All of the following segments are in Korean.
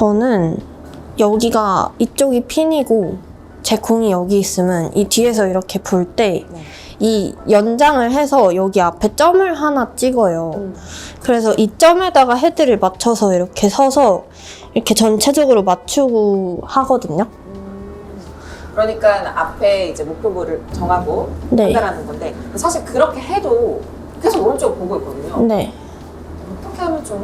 저는 여기가 이쪽이 핀이고 제 공이 여기 있으면 이 뒤에서 이렇게 볼때 네. 이 연장을 해서 여기 앞에 점을 하나 찍어요. 음. 그래서 이 점에다가 헤드를 맞춰서 이렇게 서서 이렇게 전체적으로 맞추고 하거든요. 그러니까 앞에 이제 목표물을 정하고 네. 판단하는 건데 사실 그렇게 해도 계속 오른쪽 보고 있거든요. 네. 하면 좀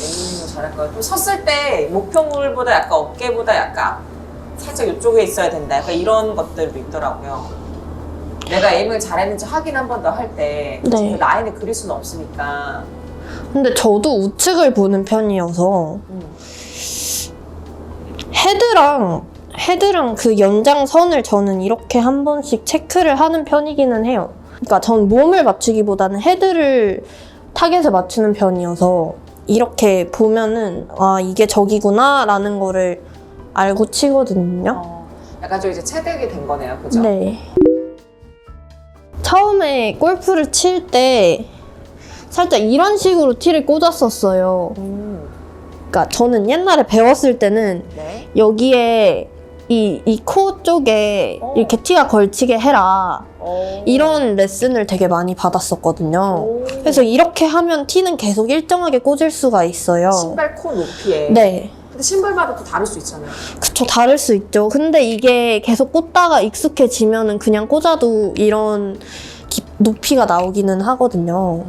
에이밍을 잘할까요? 또 섰을 때 목표물보다 약간 어깨보다 약간 살짝 이쪽에 있어야 된다. 약간 이런 것들도 있더라고요. 내가 에이밍을 잘했는지 확인 한 번 더 할 때 네. 그 라인을 그릴 수는 없으니까 근데 저도 우측을 보는 편이어서 음. 헤드랑 헤드랑 그 연장선을 저는 이렇게 한 번씩 체크를 하는 편이기는 해요. 그러니까 전 몸을 맞추기보다는 헤드를 타겟에 맞추는 편이어서 이렇게 보면은 아 이게 저기구나 라는 거를 알고 치거든요. 어, 약간 좀 이제 체득이 된 거네요. 그죠? 네. 처음에 골프를 칠 때 살짝 이런 식으로 티를 꽂았었어요. 음. 그러니까 저는 옛날에 배웠을 때는 네. 여기에 이 이 코 쪽에 어. 이렇게 티가 걸치게 해라 오. 이런 레슨을 되게 많이 받았었거든요. 오. 그래서 이렇게 하면 티는 계속 일정하게 꽂을 수가 있어요. 신발 코 높이에. 네, 근데 신발마다 또 다를 수 있잖아요. 그쵸 다를 수 있죠. 근데 이게 계속 꽂다가 익숙해지면은 그냥 꽂아도 이런 기- 높이가 나오기는 하거든요.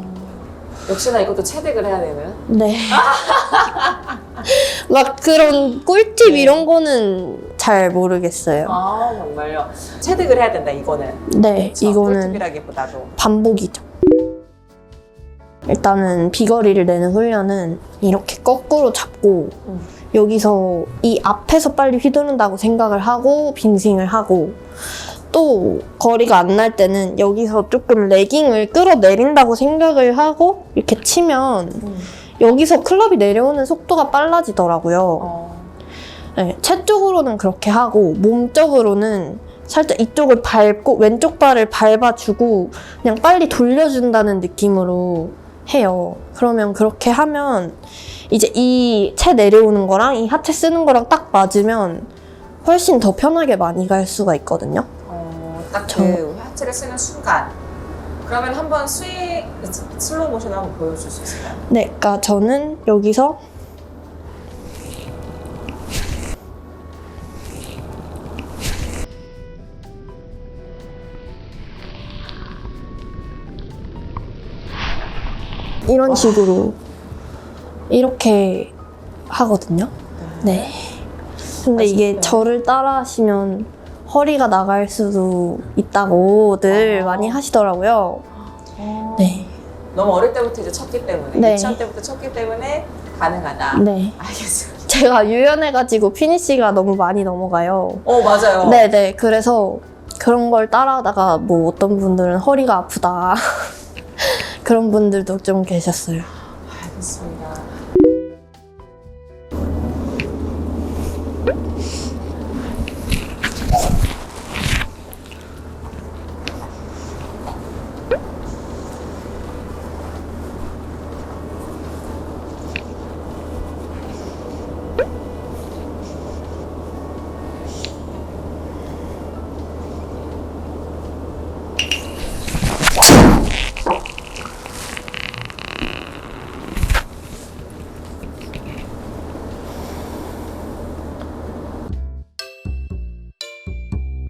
역시나 이것도 체득을 해야 되는. 네. 막 그런 꿀팁 네. 이런 거는 잘 모르겠어요. 아 정말요. 체득을 해야 된다 이거는. 네, 그쵸? 이거는 꿀팁이라기보다도. 반복이죠. 일단은 비거리를 내는 훈련은 이렇게 거꾸로 잡고 음. 여기서 이 앞에서 빨리 휘두른다고 생각을 하고 빈스윙을 하고 또 거리가 안 날 때는 여기서 조금 레깅을 끌어내린다고 생각을 하고 이렇게 치면 여기서 클럽이 내려오는 속도가 빨라지더라고요. 어. 네, 채 쪽으로는 그렇게 하고 몸 쪽으로는 살짝 이쪽을 밟고 왼쪽 발을 밟아주고 그냥 빨리 돌려준다는 느낌으로 해요. 그러면 그렇게 하면 이제 이 채 내려오는 거랑 이 하체 쓰는 거랑 딱 맞으면 훨씬 더 편하게 많이 갈 수가 있거든요. 어, 딱 저- 그 하체를 쓰는 순간. 그러면 한번 스윙 슬로우 모션 한번 보여줄 수 있을까요? 네, 그러니까 저는 여기서 이런 식으로 이렇게 하거든요. 네. 근데 이게. 저를 따라 하시면 허리가 나갈 수도 있다고들 아. 많이 하시더라고요. 네. 너무 어릴 때부터 이제 쳤기 때문에 네. 유치원 때부터 쳤기 때문에 가능하다. 네. 알겠습니다. 제가 유연해가지고 피니시가 너무 많이 넘어가요. 어 맞아요. 네네. 그래서 그런 걸 따라하다가 뭐 어떤 분들은 허리가 아프다. 그런 분들도 좀 계셨어요. 알겠습니다.